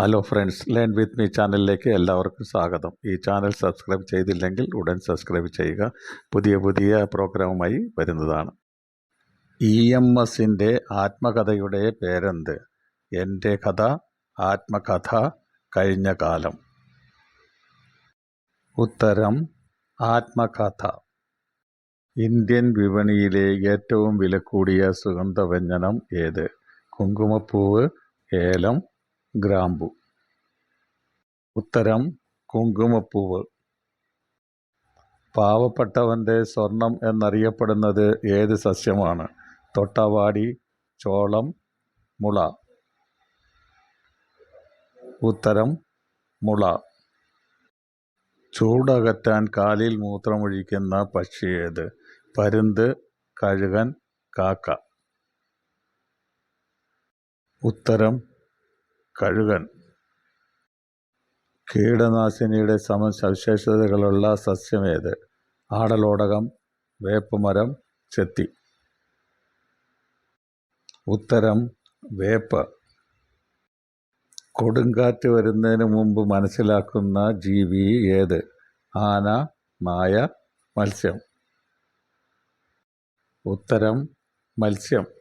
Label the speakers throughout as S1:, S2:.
S1: Hello friends learn with me ചാനലിലേക്ക് എല്ലാവർക്കും സ്വാഗതം. ഈ ചാനൽ സബ്സ്ക്രൈബ് ചെയ്തില്ലെങ്കിൽ ഉടൻ സബ്സ്ക്രൈബ് ചെയ്യുക. പുതിയ പുതിയ പ്രോഗ്രാമുമായി വരുന്നതാണ്. ഇ എം എസിന്റെ ആത്മകഥയുടെ പേരെന്ത്? എന്റെ കഥ ആത്മകഥ കഴിഞ്ഞ കാലം. ഉത്തരം ആത്മകഥ. ഇന്ത്യൻ വിപണിയിലെ ഏറ്റവും വിലകൂടിയ സുഗന്ധവ്യഞ്ജനം ഏത്? കുങ്കുമപ്പൂവ് ഏലം ഗ്രാമ്പു. ഉത്തരം കുങ്കുമപ്പൂവ്. പാവപ്പെട്ടവന്റെ സ്വർണം എന്നറിയപ്പെടുന്നത് ഏത് സസ്യമാണ്? തൊട്ടവാടി ചോളം മുള. ഉത്തരം മുള. ചൂടകറ്റാൻ കാലിൽ മൂത്രമൊഴിക്കുന്ന പക്ഷി ഏത്? പരുന്ത് കഴുകൻ കാക്ക. ഉത്തരം കഴുകൻ. കീടനാശിനിയുടെ സമ സവിശേഷതകളുള്ള സസ്യമേത്? ആടലോടകം വേപ്പുമരം ചെത്തി. ഉത്തരം വേപ്പ്. കൊടുങ്കാറ്റ് വരുന്നതിന് മുമ്പ് മനസ്സിലാക്കുന്ന ജീവി ഏത്? ആന നായ മത്സ്യം. ഉത്തരം മത്സ്യം.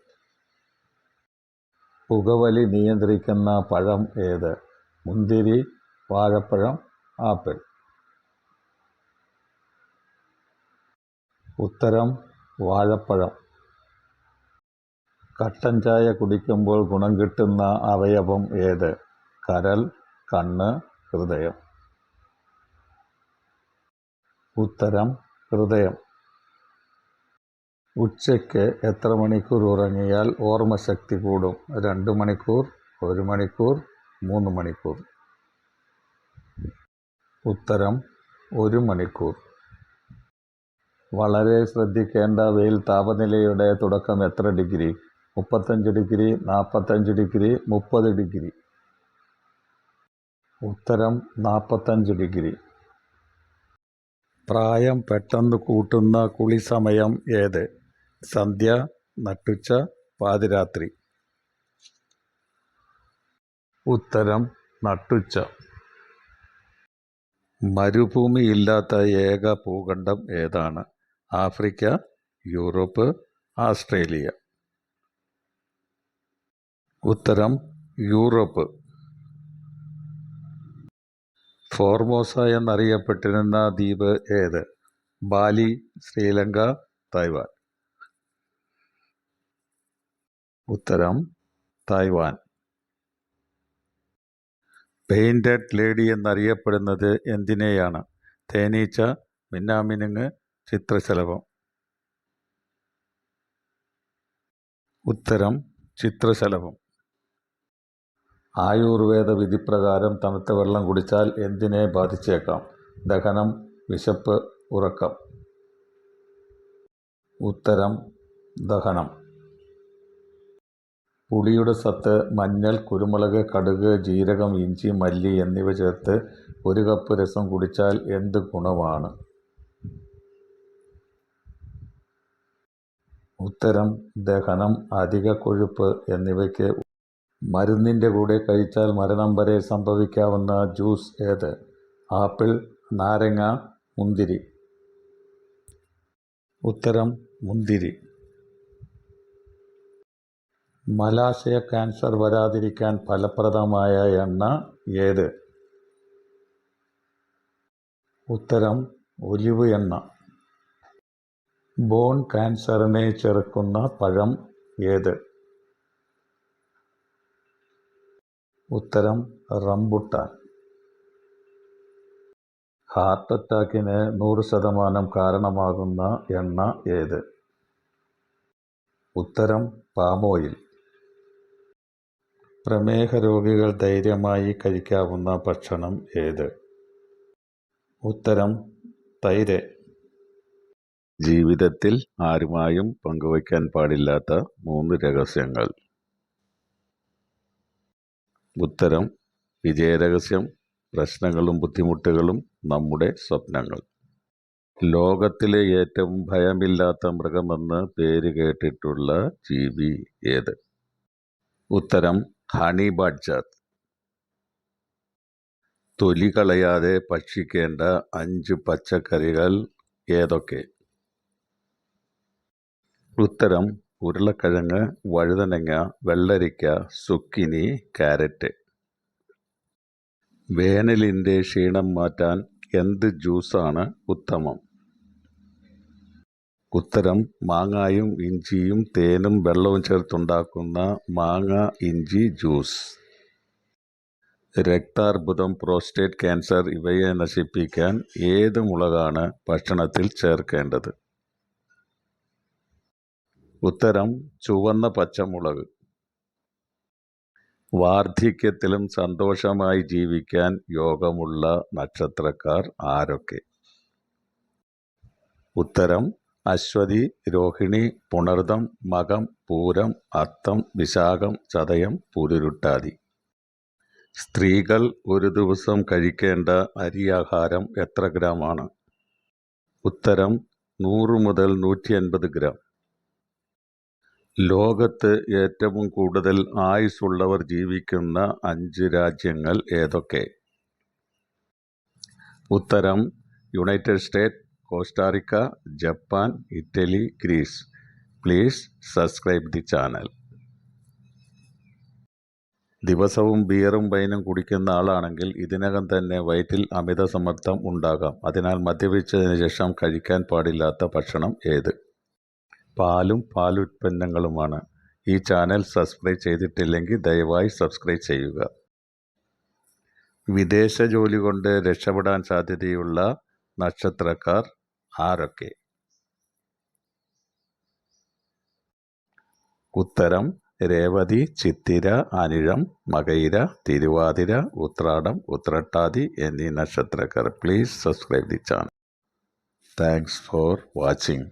S1: പുകവലി നിയന്ത്രിക്കുന്ന പഴം ഏത്? മുന്തിരി വാഴപ്പഴം ആപ്പിൾ. ഉത്തരം വാഴപ്പഴം. കട്ടൻ ചായ കുടിക്കുമ്പോൾ ഗുണം കിട്ടുന്ന അവയവം ഏത്? കരൽ കണ്ണ് ഹൃദയം. ഉത്തരം ഹൃദയം. ഉച്ചയ്ക്ക് എത്ര മണിക്കൂർ ഉറങ്ങിയാൽ ഓർമ്മശക്തി കൂടും? രണ്ട് മണിക്കൂർ ഒരു മണിക്കൂർ മൂന്ന് മണിക്കൂർ. ഉത്തരം ഒരു മണിക്കൂർ. വളരെ ശ്രദ്ധിക്കേണ്ട വെയിൽ താപനിലയുടെ തുടക്കം എത്ര ഡിഗ്രി? മുപ്പത്തഞ്ച് ഡിഗ്രി നാൽപ്പത്തഞ്ച് ഡിഗ്രി മുപ്പത് ഡിഗ്രി. ഉത്തരം നാൽപ്പത്തഞ്ച് ഡിഗ്രി. പ്രായം പെട്ടെന്ന് കൂട്ടുന്ന കുളി സമയം ഏത്? സന്ധ്യ നട്ടുച്ച പാതിരാത്രി. ഉത്തരം നട്ടുച്ച. മരുഭൂമിയില്ലാത്ത ഏക ഭൂഖണ്ഡം ഏതാണ്? Africa Europe Australia. ഉത്തരം യൂറോപ്പ്. ഫോർമോസ എന്നറിയപ്പെട്ടിരുന്ന ദ്വീപ് ഏത്? ബാലി ശ്രീലങ്ക തായ്വാൻ ഉത്തരം തായ്വാൻ. പെയിന്റഡ് ലേഡി എന്നറിയപ്പെടുന്നത് എന്തിനെയാണ്? തേനീച്ച മിന്നാമിനുങ്ങ് ചിത്രശലഭം. ഉത്തരം ചിത്രശലഭം. ആയുർവേദ വിധിപ്രകാരം തണുത്ത വെള്ളം കുടിച്ചാൽ എന്തിനെ ബാധിച്ചേക്കാം? ദഹനം വിശപ്പ് ഉറക്കം. ഉത്തരം ദഹനം. പുളിയുടെ സത്ത് മഞ്ഞൾ കുരുമുളക് കടുക് ജീരകം ഇഞ്ചി മല്ലി എന്നിവ ചേർത്ത് ഒരു കപ്പ് രസം കുടിച്ചാൽ എന്ത് ഗുണമാണ്? ഉത്തരം ദഹനം അധിക കൊഴുപ്പ് എന്നിവയ്ക്ക് മരുന്നിന്റെ കൂടെ കഴിച്ചാൽ മരണം വരെ സംഭവിക്കാവുന്ന ജ്യൂസ് ഏത്? ആപ്പിൾ നാരങ്ങ മുന്തിരി. ഉത്തരം മുന്തിരി. മലാശയ ക്യാൻസർ വരാതിരിക്കാൻ ഫലപ്രദമായ എണ്ണ ഏത്? ഉത്തരം ഒലിവ് എണ്ണ. ബോൺ ക്യാൻസറിനെ ചെറുക്കുന്ന പഴം ഏത്? ഉത്തരം റംബുട്ടാൻ. ഹാർട്ട് അറ്റാക്കിന് നൂറ് ശതമാനം കാരണമാകുന്ന എണ്ണ ഏത്? ഉത്തരം പാമോയിൽ പ്രമേഹ രോഗികൾ ധൈര്യമായി കഴിക്കാവുന്ന ഭക്ഷണം ഏത്? ഉത്തരം തൈര്. ജീവിതത്തിൽ ആരുമായും പങ്കുവയ്ക്കാൻ പാടില്ലാത്ത മൂന്ന് രഹസ്യങ്ങൾ. ഉത്തരം വിജയരഹസ്യം പ്രശ്നങ്ങളും ബുദ്ധിമുട്ടുകളും നമ്മുടെ സ്വപ്നങ്ങൾ. ലോകത്തിലെ ഏറ്റവും ഭയമില്ലാത്ത മൃഗമെന്ന് പേര് കേട്ടിട്ടുള്ള ജീവി ഏത്? ഉത്തരം ഹണി ബഡ്ജർ തൊലി കളയാതെ ഭക്ഷിക്കേണ്ട അഞ്ച് പച്ചക്കറികൾ ഏതൊക്കെ? ഉത്തരം ഉരുളക്കിഴങ്ങ് വഴുതനങ്ങ വെള്ളരിക്ക സുക്കിനി കാരറ്റ് വേനലിന്റെ ക്ഷീണം മാറ്റാൻ എന്ത് ജ്യൂസാണ് ഉത്തമം? ഉത്തരം മാങ്ങായും ഇഞ്ചിയും തേനും വെള്ളവും ചേർത്തുണ്ടാക്കുന്ന മാങ്ങ ഇഞ്ചി ജ്യൂസ്. രക്താർബുദം പ്രോസ്റ്റേറ്റ് ക്യാൻസർ ഇവയെ നശിപ്പിക്കാൻ ഏത് മുളകാണ് ഭക്ഷണത്തിൽ ചേർക്കേണ്ടത്? ഉത്തരം ചുവന്ന പച്ചമുളക്. വാർദ്ധക്യത്തിലും സന്തോഷമായി ജീവിക്കാൻ യോഗമുള്ള നക്ഷത്രക്കാർ ആരൊക്കെ? ഉത്തരം അശ്വതി രോഹിണി പുണർദം മകം പൂരം അത്തം വിശാഖം ചതയം പുരുരുട്ടാതി. സ്ത്രീകൾ ഒരു ദിവസം കഴിക്കേണ്ട അരിയാഹാരം എത്ര ഗ്രാമാണ്? ഉത്തരം നൂറ് മുതൽ നൂറ്റി അൻപത് ഗ്രാം. ലോകത്ത് ഏറ്റവും കൂടുതൽ ആയുസ്സുള്ളവർ ജീവിക്കുന്ന അഞ്ച് രാജ്യങ്ങൾ ഏതൊക്കെ? ഉത്തരം United State Costa Rica Japan Italy Greece. Please subscribe the channel. ദിവസവും ബിയറും വൈനും കുടിക്കുന്ന ആളാണെങ്കിൽ ഇതിനകം തന്നെ വയറ്റിൽ അമിത സമ്മർദ്ദം ഉണ്ടാകാം. അതിനാൽ മദ്യപിച്ചതിന് ശേഷം കഴിക്കാൻ പാടില്ലാത്ത ഭക്ഷണം ഏത്? പാലും പാലുൽപ്പന്നങ്ങളുമാണ്. ഈ ചാനൽ സബ്സ്ക്രൈബ് ചെയ്തിട്ടില്ലെങ്കിൽ ദയവായി സബ്സ്ക്രൈബ് ചെയ്യുക. വിദേശ ജോലി കൊണ്ട് രക്ഷപ്പെടാൻ സാധ്യതയുള്ള നക്ഷത്രക്കാർ ആരൊക്കെ? ഉത്തരം രേവതി ചിത്തിര അനിഴം മകയിര തിരുവാതിര ഉത്രാടം ഉത്രട്ടാതി എന്നീ നക്ഷത്രക്കാർ. Please subscribe the channel thanks for watching